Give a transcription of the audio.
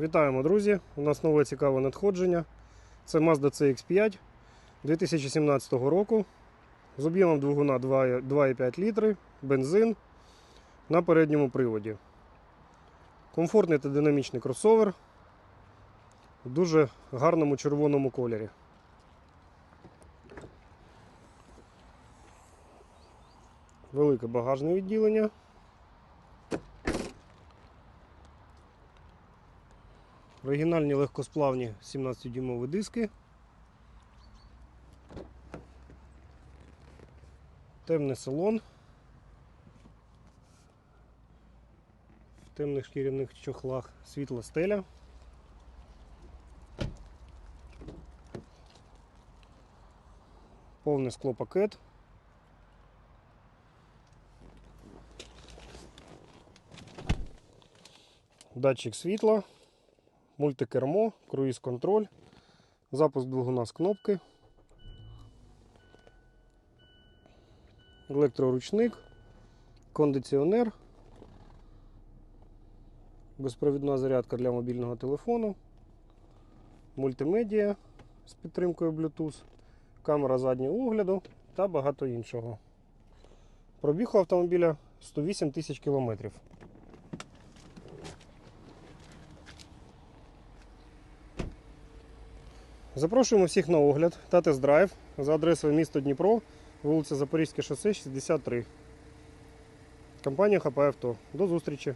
Вітаємо, друзі! У нас нове цікаве надходження. Це Mazda CX5 2017 року з об'ємом двигуна 2,5 літри, бензин на передньому приводі. Комфортний та динамічний кросовер в дуже гарному червоному кольорі. Велике багажне відділення. Оригінальні легкосплавні 17-дюймові диски. Темний салон. В темних шкіряних чохлах світла стеля. Повний склопакет. Датчик світла мультикермо, круїз-контроль, запуск двигуна з кнопки, електроручник, кондиціонер, безпровідна зарядка для мобільного телефону, мультимедіа з підтримкою Bluetooth, камера заднього огляду та багато іншого. Пробіг у автомобіля 108 тисяч кілометрів. Запрошуємо всіх на огляд та тест-драйв за адресою місто Дніпро, вулиця Запорізьке шосе 63. Компанія ХП Авто. До зустрічі!